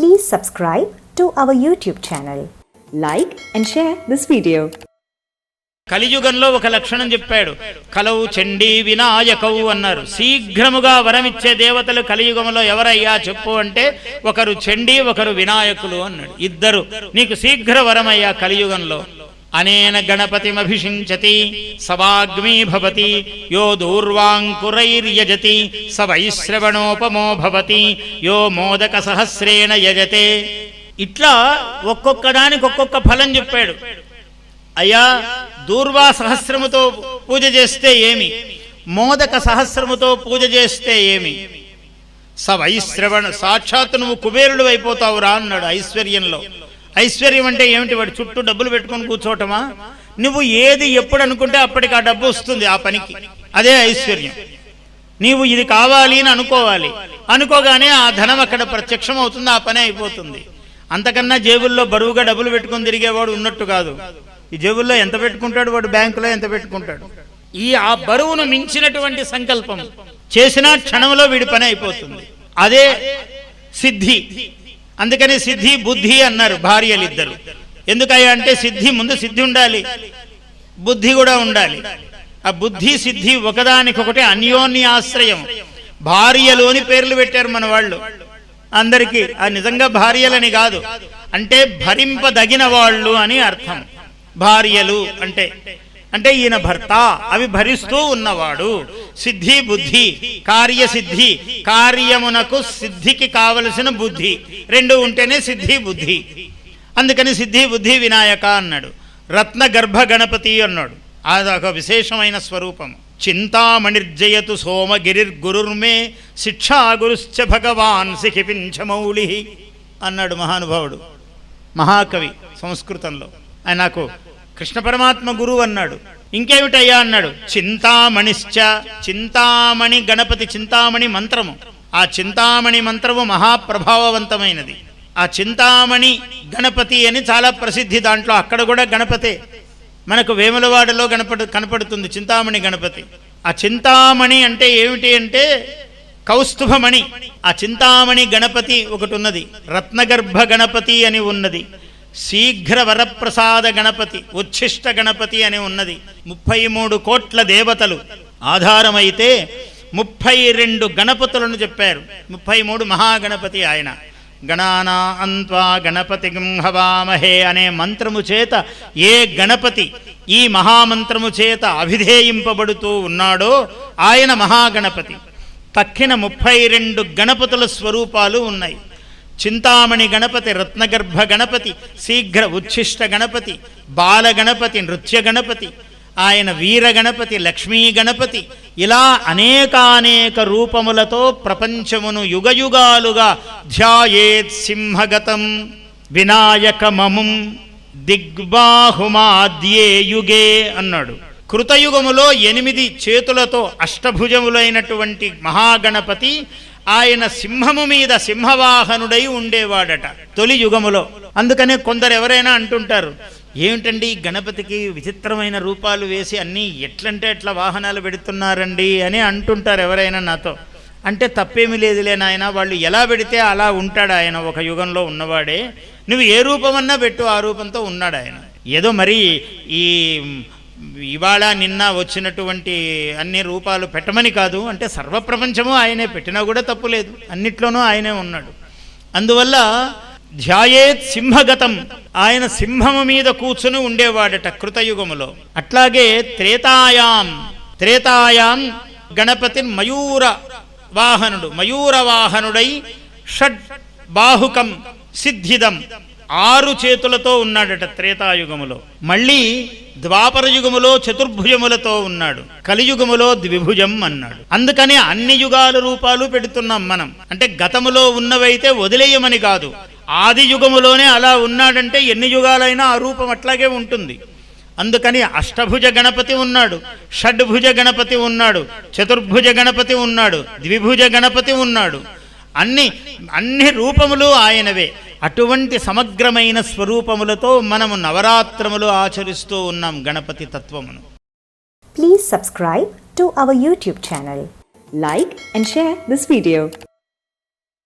Please subscribe to our YouTube channel. Like and share this video. కలియుగంలో ఒక లక్షణం చెప్పాడు. కలవు చండీ వినాయకవు అన్నారు. శీఘ్రముగా వరమిచ్చే దేవతలు కలియుగంలో ఎవరయ్యా చెప్పు అంటే ఒకరు చండీ ఒకరు వినాయకులు అన్నాడు. ఇద్దరు. నీకు శీఘ్ర వరమయ్యా కలియుగంలో. అనేన గణపతిమభిషించతి సవాగ్మీ భవతి యో దూర్వాంకురైర్యజతి స వైశ్రవణోపమో భవతి యో మోదక సహస్రేణ యజతే ఇట్లా ఒక్కొక్క దానికి ఒక్కొక్క ఫలం చెప్పాడు. అయ్యా దూర్వా సహస్రముతో పూజ చేస్తే ఏమి? మోదక సహస్రముతో పూజ చేస్తే ఏమి? స వైశ్రవణ సాక్షాత్ నువ్వు కుబేరుడు అయిపోతావురా అన్నాడు ఐశ్వర్యంలో. ఐశ్వర్యం అంటే ఏమిటి? వాడు చుట్టూ డబ్బులు పెట్టుకొని కూర్చోవటమా? నువ్వు ఏది ఎప్పుడు అనుకుంటే అప్పటికి ఆ డబ్బు వస్తుంది ఆ పనికి. అదే ఐశ్వర్యం. నీవు ఇది కావాలి అని అనుకోవాలి. అనుకోగానే ఆ ధనం అక్కడ ప్రత్యక్షం అవుతుంది ఆ పని అయిపోతుంది. అంతకన్నా జేబుల్లో బరువుగా డబ్బులు పెట్టుకొని తిరిగేవాడు ఉన్నట్టు కాదు. ఈ జేబుల్లో ఎంత పెట్టుకుంటాడు? వాడు బ్యాంకులో ఎంత పెట్టుకుంటాడు? ఈ ఆ బరువును మించినటువంటి సంకల్పం. చేసిన క్షణంలో వీడి పని అయిపోతుంది. అదే సిద్ధి. అందుకని సిద్ధి బుద్ధి అన్నారు భార్యలిద్దరు. ఎందుకయ్యా అంటే సిద్ధి ముందు సిద్ధి ఉండాలి. బుద్ధి కూడా ఉండాలి. ఆ బుద్ధి సిద్ధి ఒకదానికొకటి అన్యోన్య ఆశ్రయం. భార్యలోని పేర్లు పెట్టారు మన వాళ్ళు. అందరికీ ఆ నిజంగా భార్యలని కాదు. అంటే భరింపదగిన వాళ్ళు అని అర్థం. భార్యలు అంటే అంటే ఈయన భర్త. అవి భరిస్తూ ఉన్నవాడు. సిద్ధి బుద్ధి కార్యసిద్ధి. కార్యమునకు సిద్ధికి కావలసిన బుద్ధి. రెండు ఉంటేనే సిద్ధి బుద్ధి. అందుకని సిద్ధి బుద్ధి వినాయక అన్నాడు. రత్న గర్భ గణపతి అన్నాడు. అదొక విశేషమైన స్వరూపం. చింతామణిర్జయతు సోమగిరిర్గురుర్మే శిక్షా గురుశ్చ భగవాన్ సిఖిపించమౌళి అన్నాడు మహానుభావుడు. మహాకవి సంస్కృతంలో. ఆయన నాకు కృష్ణ పరమాత్మ గురువు అన్నాడు. ఇంకేమిటయ్యా అన్నాడు. చింతామణిశ్చ చింతామణి గణపతి చింతామణి మంత్రము. ఆ చింతామణి మంత్రము మహాప్రభావవంతమైనది. ఆ చింతామణి గణపతి అని చాలా ప్రసిద్ధి దాంట్లో. అక్కడ కూడా గణపతే. మనకు వేములవాడలో గణపడు కనపడుతుంది చింతామణి గణపతి. ఆ చింతామణి అంటే ఏమిటి అంటే కౌస్తుభమణి. ఆ చింతామణి గణపతి ఒకటి ఉన్నది. రత్నగర్భ గణపతి అని ఉన్నది. శీఘ్ర వరప్రసాద గణపతి ఉచ్ఛిష్ట గణపతి అని ఉన్నది. ముప్పై మూడు కోట్ల దేవతలు. ఆధారమైతే ముప్పై రెండు గణపతులను చెప్పారు. ముప్పై మూడు మహాగణపతి ఆయన. గణానా అంత్వా గణపతి హవామహే అనే మంత్రము చేత ఏ గణపతి ఈ మహామంత్రము చేత అభిధేయింపబడుతూ ఉన్నాడో ఆయన మహాగణపతి. తక్కిన ముప్పై రెండు గణపతుల స్వరూపాలు ఉన్నాయి. చింతామణి గణపతి రత్నగర్భ గణపతి శీఘ్ర ఉచ్ఛిష్ట గణపతి బాల గణపతి నృత్య గణపతి ఆయన వీర గణపతి లక్ష్మీ గణపతి ఇలా అనేకానేక రూపములతో ప్రపంచమును యుగయుగాలుగా ధ్యాయేత్ సింహగతం వినాయకమముం దిగ్బాహుమాద్యే యుగే అన్నాడు. కృతయుగములో ఎనిమిది చేతులతో అష్టభుజములైనటువంటి మహాగణపతి ఆయన సింహము మీద సింహవాహనుడై ఉండేవాడట తొలి యుగములో. అందుకనే కొందరు ఎవరైనా అంటుంటారు ఏమిటండి గణపతికి విచిత్రమైన రూపాలు వేసి అన్నీ ఎట్లంటే ఎట్లా వాహనాలు పెడుతున్నారండి? అని అంటుంటారు ఎవరైనా నాతో. అంటే తప్పేమీ లేదులే నాయన వాళ్ళు ఎలా పెడితే అలా ఉంటాడు ఆయన. ఒక యుగంలో ఉన్నవాడే. నువ్వు ఏ రూపమన్నా పెట్టు ఆ రూపంతో ఉన్నాడు ఆయన ఏదో మరి ఈ ఇవాళ నిన్న వచ్చినటువంటి అన్ని రూపాలు పెట్టమని కాదు అంటే సర్వప్రపంచము ఆయనే పెట్టినా కూడా తప్పు లేదు. అన్నిట్లోనూ ఆయనే ఉన్నాడు. అందువల్ల ధ్యాయేత్ సింహగతం ఆయన సింహము మీద కూర్చుని ఉండేవాడట కృతయుగములో. అట్లాగే త్రేతాయాం త్రేతాయాం గణపతి మయూర వాహనుడు మయూర వాహనుడై షడ్ బాహుకం సిద్ధిదం ఆరు చేతులతో ఉన్నాడట త్రేతాయుగములో. మళ్ళీ ద్వాపర యుగములో చతుర్భుజములతో ఉన్నాడు. కలియుగములో ద్విభుజం అన్నాడు. అందుకని అన్ని యుగాల రూపాలు పెడుతున్నాం మనం. అంటే గతములో ఉన్నవైతే వదిలేయమని కాదు. ఆది యుగములోనే అలా ఉన్నాడంటే ఎన్ని యుగాలైనా ఆ రూపం అట్లాగే ఉంటుంది. అందుకని అష్టభుజ గణపతి ఉన్నాడు షడ్భుజ గణపతి ఉన్నాడు చతుర్భుజ గణపతి ఉన్నాడు ద్విభుజ గణపతి ఉన్నాడు. అన్ని అన్ని రూపములు ఆయనవే. అటువంటి సమగ్రమైన స్వరూపములతో మనము నవరాత్రములు ఆచరిస్తూ ఉన్నాం గణపతి తత్వమును. Please subscribe to our YouTube channel like and share this video